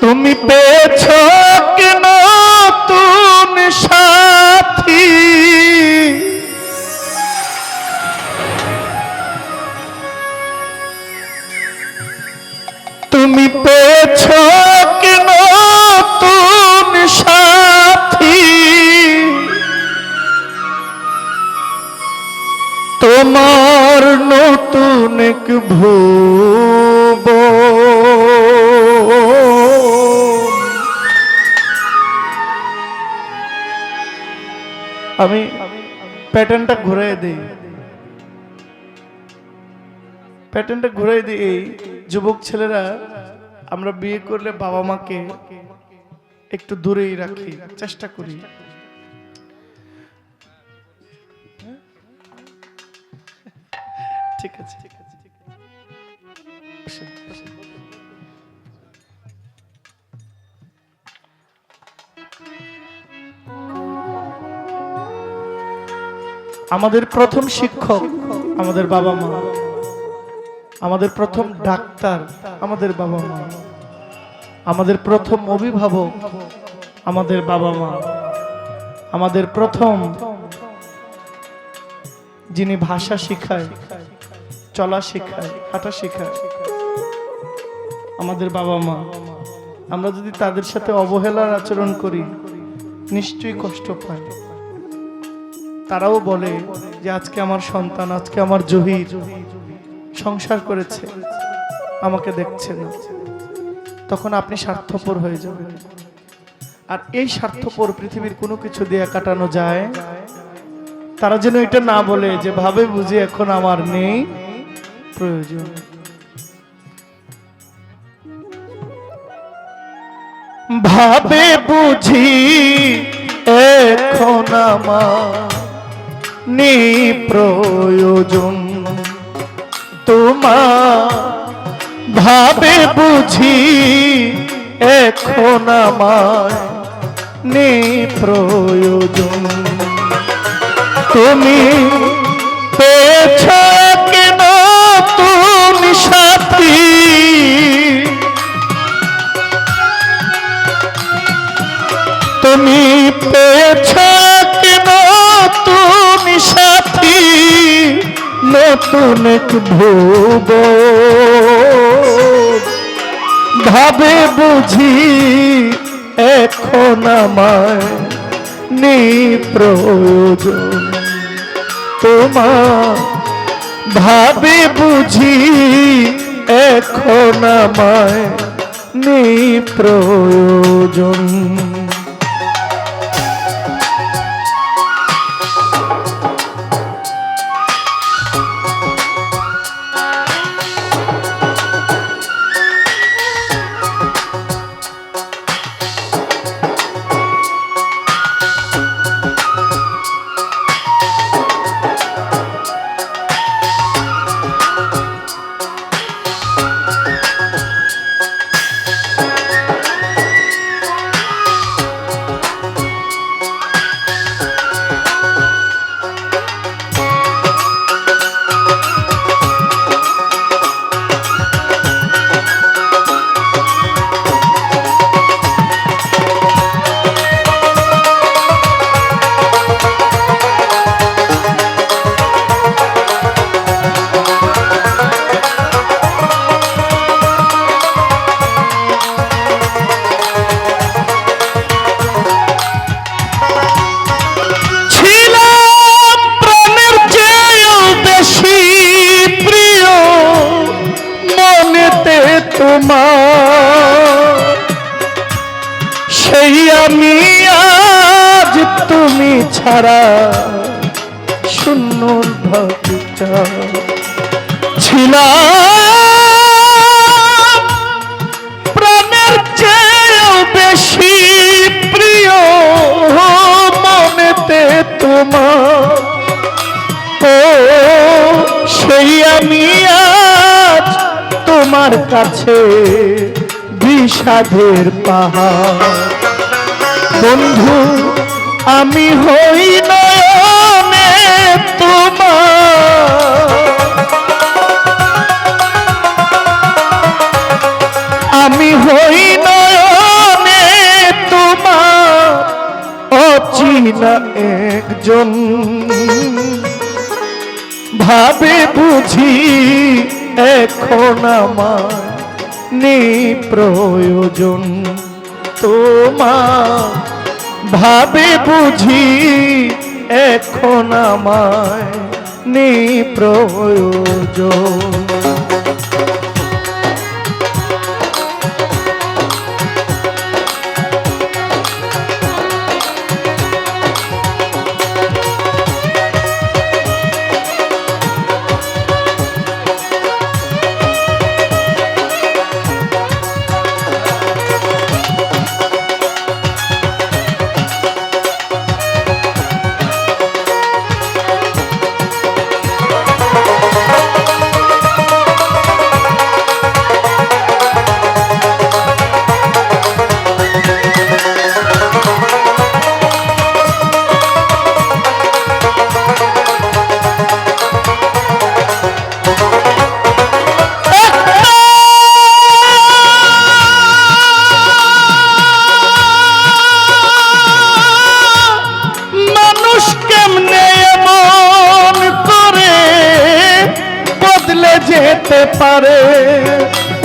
তুমি পেয়েছ কেন তুমি সাথী? তুমি পেয়েছ কেন তুমি সাথী? তোমার নতুন এক ভুব প্যাটার্নটা ঘুরাই দিই। প্যাটার্নটা ঘুরাই দিই এই যুবক ছেলেরা আমরা বিয়ে করলে বাবা মাকে একটু দূরেই রাখি চেষ্টা করি। ঠিক আছে ঠিক আছে বসেন, বসেন। আমাদের প্রথম শিক্ষক, আমাদের বাবা মা, আমাদের প্রথম ডাক্তার, আমাদের বাবা মা, আমাদের প্রথম অভিভাবক, আমাদের বাবা মা, আমাদের প্রথম যিনি ভাষা শিখায়, চলা শেখায়, হাঁটা শেখায়, আমাদের বাবা মা। আমরা যদি তাদের সাথে অবহেলার আচরণ করি, নিশ্চয়ই কষ্ট পাই তারাও বলে যে আজকে আমার সন্তান, আজকে আমার জহির সংসার করেছে, আমাকে দেখছে না। তখন আপনি স্বার্থপর হয়ে যাবেন। আর এই স্বার্থপর পৃথিবীর কোনো কিছু দিয়ে কাটানো যায়? তারা যেন এটা না বলে যে, ভাবে বুঝি এখন আমার নেই প্রয়োজন। ভাবে বুঝি এখন আমার নেই প্রয়োজন। তোমার ভাবে বুঝি এখন আমার নেই প্রয়োজন। তুমি পেয়েছ কেন তুমি সাথী? তুমি পেয়েছ নতুন ভুব ভাবে বুঝি এখন আমায় নেই প্রয়োজন তোমার ভাবে বুঝি এখন আমায় নেই ছাড়া শূন্য ভাবিটা ছিলাম। প্রাণের চেয়েও বেশি প্রিয় মনেতে তোমার। ও, সেই আমি আজ তোমার কাছে বিষাদের পাহাড়। বন্ধু আমি হই নয়নে তোমার। আমি হই নয়নে তোমার। অচিনা একজন। ভাবে বুঝি এখন আমার নি প্রয়োজন তোমার। ভাবে বুঝি এখন আমায় নি প্রয়োজন। পারে।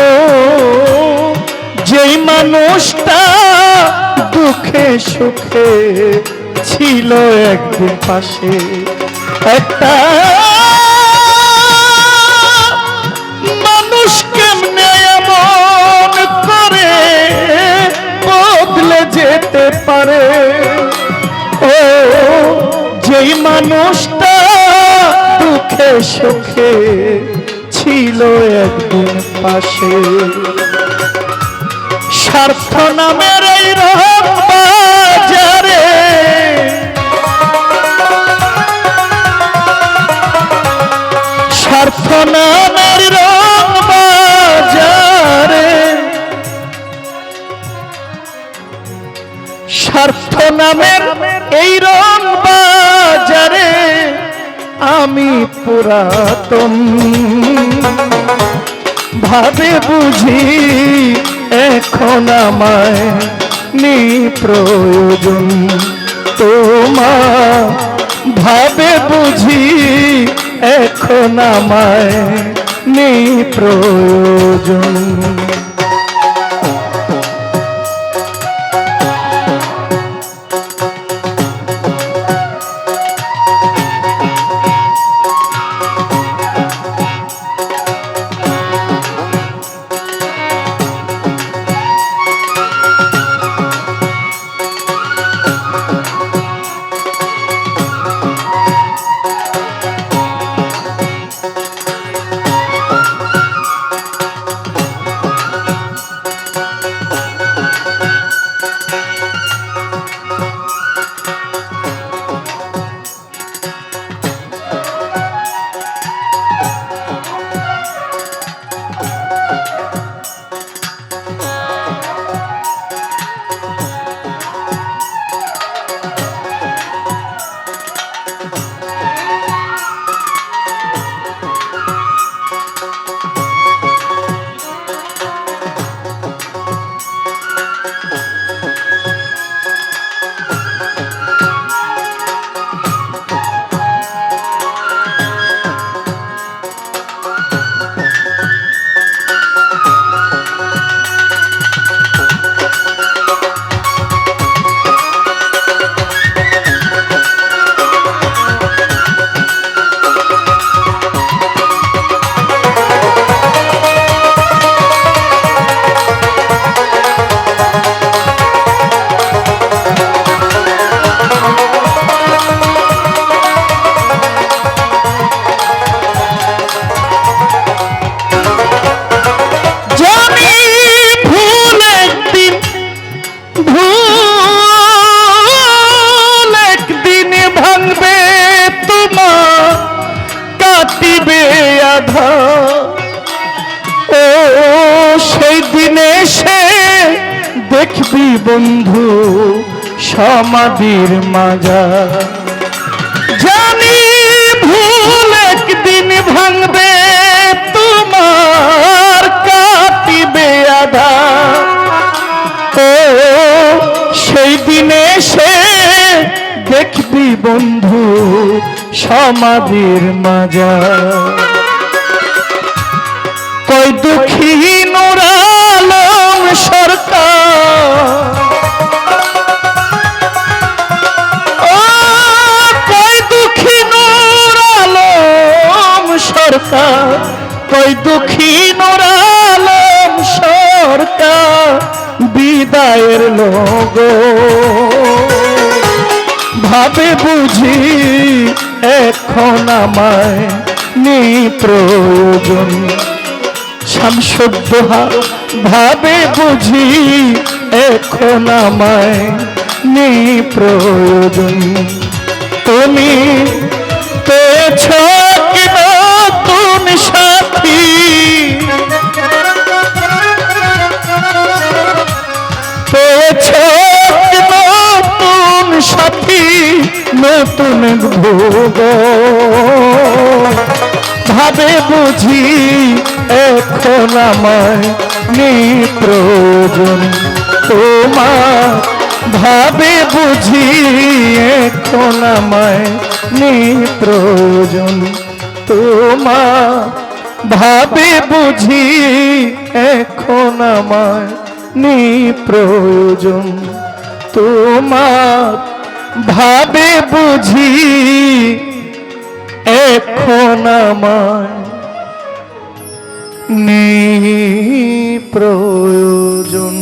ও, যেই মানুষটা দুঃখে সুখে ছিল একদিন পাশে, একটা মানুষ বদলে যেতে পারে? যেই মানুষটা দুঃখে সুখে ছিল একদিন পাশে। স্বার্থ নামের এই বাজারে। স্বার্থ নামের রং স্বার্থ নামের এই রং বাজারে। আমি পুরাতন ভাবে বুঝি এখন আমায় নি প্রয়োজন তোমার ভাবে বুঝি এখন আমায় নি প্রয়োজন দেখবি বন্ধু সমাধির মাজা জানি ভুল একদিন ভাঙবে, তোমার কাটিবে আধা। ও, সেই দিনে সে দেখ নবী বন্ধু সমাধির মাজা কই দুঃখী কই দুঃখী নুরালম সরকার, বিদায়ের লোক। ভাবে বুঝি এখন আমায় নি প্রয়োজন। শামসুদ্দোহা ভাবে বুঝি এখন আমায় নি প্রয়োজন। তুমি পেয়েছ পেয়েছ নতুন সাথী, নতুন ভোগ। ভাবে বুঝি এখন আমায় নি প্রয়োজন তোমার ভাবে বুঝি এখন আমায় নি প্রয়োজন তোমার ভাবে বুঝি এখন আমায় প্রয়োজন। তোমার ভাবে বুঝি এখন আমায় নি প্রয়োজন।